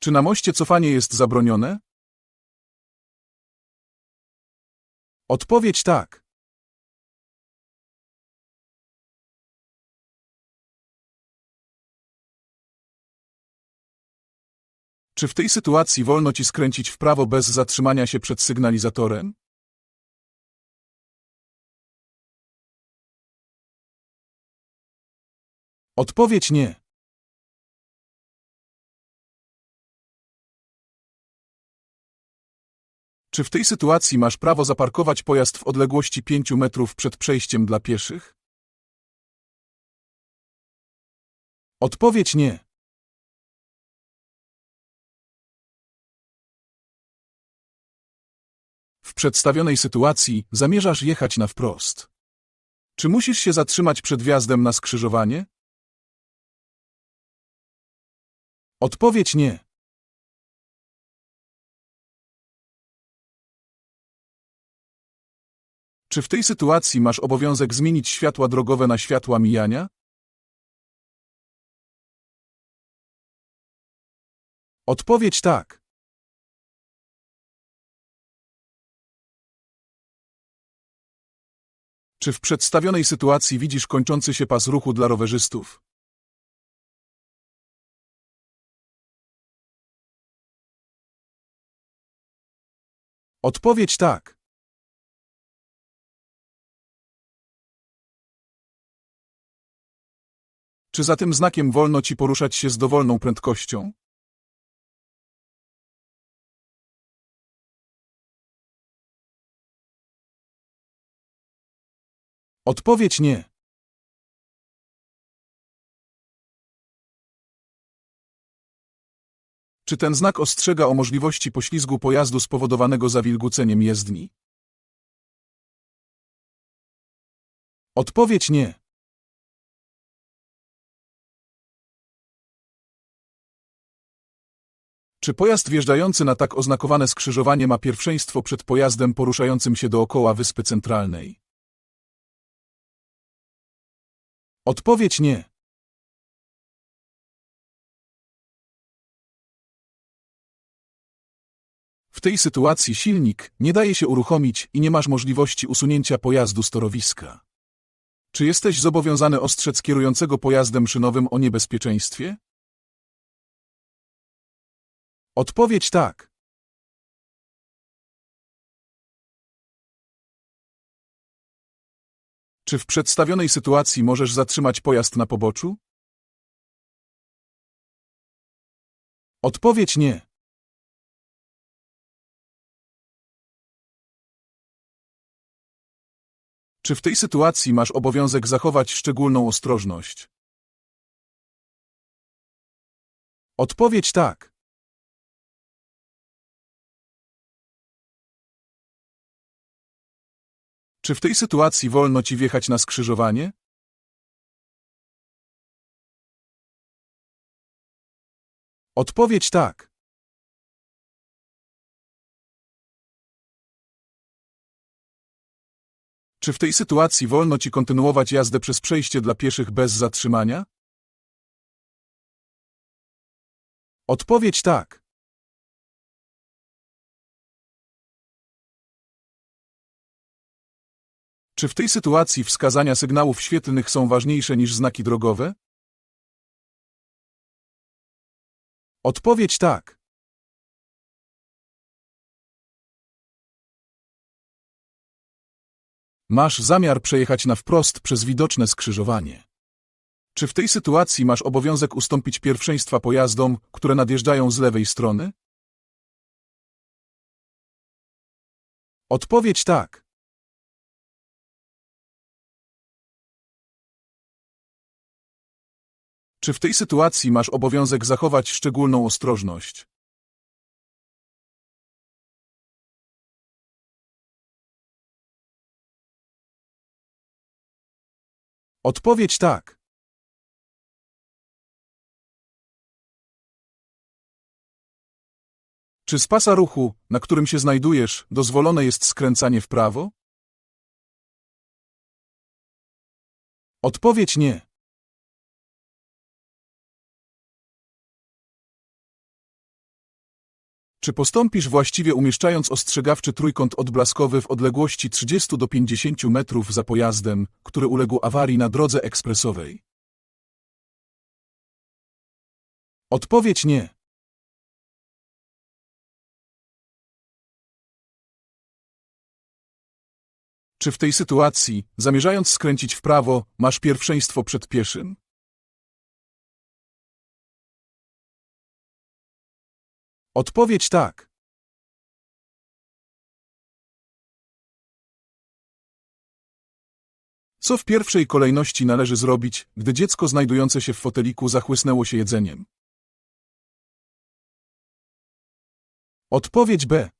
Czy na moście cofanie jest zabronione? Odpowiedź tak. Czy w tej sytuacji wolno ci skręcić w prawo bez zatrzymania się przed sygnalizatorem? Odpowiedź nie. Czy w tej sytuacji masz prawo zaparkować pojazd w odległości 5 metrów przed przejściem dla pieszych? Odpowiedź nie. W przedstawionej sytuacji zamierzasz jechać na wprost. Czy musisz się zatrzymać przed wjazdem na skrzyżowanie? Odpowiedź nie. Czy w tej sytuacji masz obowiązek zmienić światła drogowe na światła mijania? Odpowiedź tak. Czy w przedstawionej sytuacji widzisz kończący się pas ruchu dla rowerzystów? Odpowiedź tak. Czy za tym znakiem wolno ci poruszać się z dowolną prędkością? Odpowiedź nie. Czy ten znak ostrzega o możliwości poślizgu pojazdu spowodowanego zawilgóceniem jezdni? Odpowiedź nie. Czy pojazd wjeżdżający na tak oznakowane skrzyżowanie ma pierwszeństwo przed pojazdem poruszającym się dookoła Wyspy Centralnej? Odpowiedź nie. W tej sytuacji silnik nie daje się uruchomić i nie masz możliwości usunięcia pojazdu z torowiska. Czy jesteś zobowiązany ostrzec kierującego pojazdem szynowym o niebezpieczeństwie? Odpowiedź tak. Czy w przedstawionej sytuacji możesz zatrzymać pojazd na poboczu? Odpowiedź nie. Czy w tej sytuacji masz obowiązek zachować szczególną ostrożność? Odpowiedź tak. Czy w tej sytuacji wolno ci wjechać na skrzyżowanie? Odpowiedź tak. Czy w tej sytuacji wolno ci kontynuować jazdę przez przejście dla pieszych bez zatrzymania? Odpowiedź tak. Czy w tej sytuacji wskazania sygnałów świetlnych są ważniejsze niż znaki drogowe? Odpowiedź tak. Masz zamiar przejechać na wprost przez widoczne skrzyżowanie. Czy w tej sytuacji masz obowiązek ustąpić pierwszeństwa pojazdom, które nadjeżdżają z lewej strony? Odpowiedź tak. Czy w tej sytuacji masz obowiązek zachować szczególną ostrożność? Odpowiedź tak. Czy z pasa ruchu, na którym się znajdujesz, dozwolone jest skręcanie w prawo? Odpowiedź nie. Czy postąpisz właściwie umieszczając ostrzegawczy trójkąt odblaskowy w odległości 30 do 50 metrów za pojazdem, który uległ awarii na drodze ekspresowej? Odpowiedź nie. Czy w tej sytuacji, zamierzając skręcić w prawo, masz pierwszeństwo przed pieszym? Odpowiedź tak. Co w pierwszej kolejności należy zrobić, gdy dziecko znajdujące się w foteliku zachłysnęło się jedzeniem? Odpowiedź B.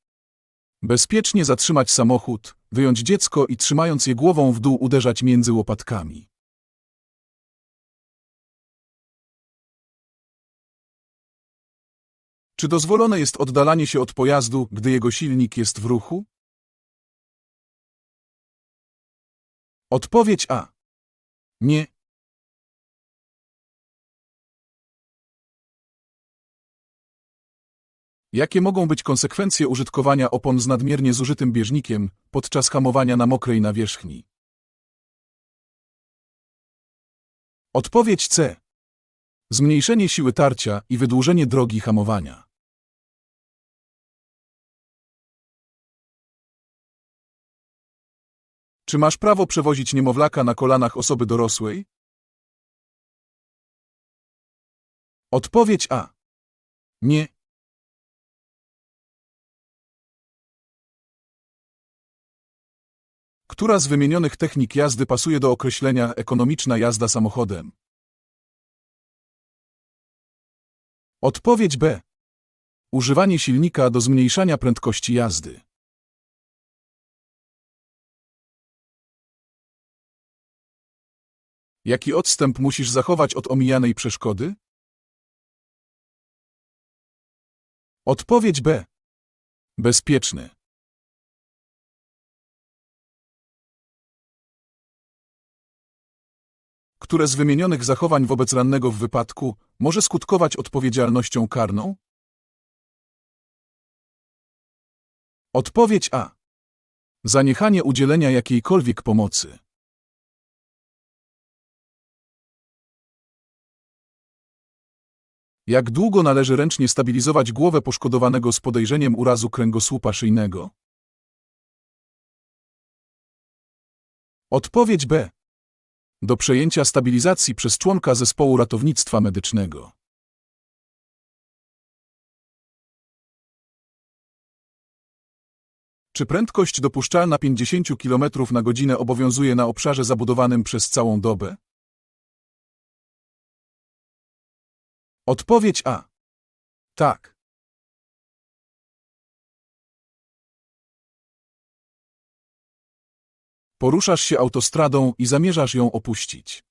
Bezpiecznie zatrzymać samochód, wyjąć dziecko i trzymając je głową w dół uderzać między łopatkami. Czy dozwolone jest oddalanie się od pojazdu, gdy jego silnik jest w ruchu? Odpowiedź A. Nie. Jakie mogą być konsekwencje użytkowania opon z nadmiernie zużytym bieżnikiem podczas hamowania na mokrej nawierzchni? Odpowiedź C. Zmniejszenie siły tarcia i wydłużenie drogi hamowania. Czy masz prawo przewozić niemowlaka na kolanach osoby dorosłej? Odpowiedź A. Nie. Która z wymienionych technik jazdy pasuje do określenia ekonomiczna jazda samochodem? Odpowiedź B. Używanie silnika do zmniejszania prędkości jazdy. Jaki odstęp musisz zachować od omijanej przeszkody? Odpowiedź B. Bezpieczny. Które z wymienionych zachowań wobec rannego w wypadku może skutkować odpowiedzialnością karną? Odpowiedź A. Zaniechanie udzielenia jakiejkolwiek pomocy. Jak długo należy ręcznie stabilizować głowę poszkodowanego z podejrzeniem urazu kręgosłupa szyjnego? Odpowiedź B. Do przejęcia stabilizacji przez członka zespołu ratownictwa medycznego. Czy prędkość dopuszczalna 50 km na godzinę obowiązuje na obszarze zabudowanym przez całą dobę? Odpowiedź A. Tak. Poruszasz się autostradą i zamierzasz ją opuścić.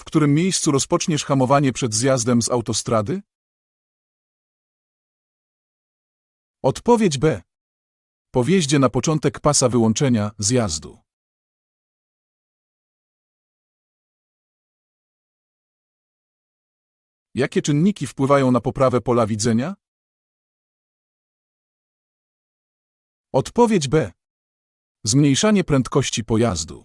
W którym miejscu rozpoczniesz hamowanie przed zjazdem z autostrady? Odpowiedź B. Po wjeździe na początek pasa wyłączenia zjazdu. Jakie czynniki wpływają na poprawę pola widzenia? Odpowiedź B. Zmniejszanie prędkości pojazdu.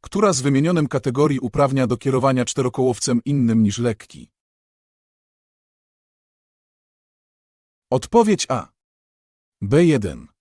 Która z wymienionym kategorii uprawnia do kierowania czterokołowcem innym niż lekki? Odpowiedź A. B1.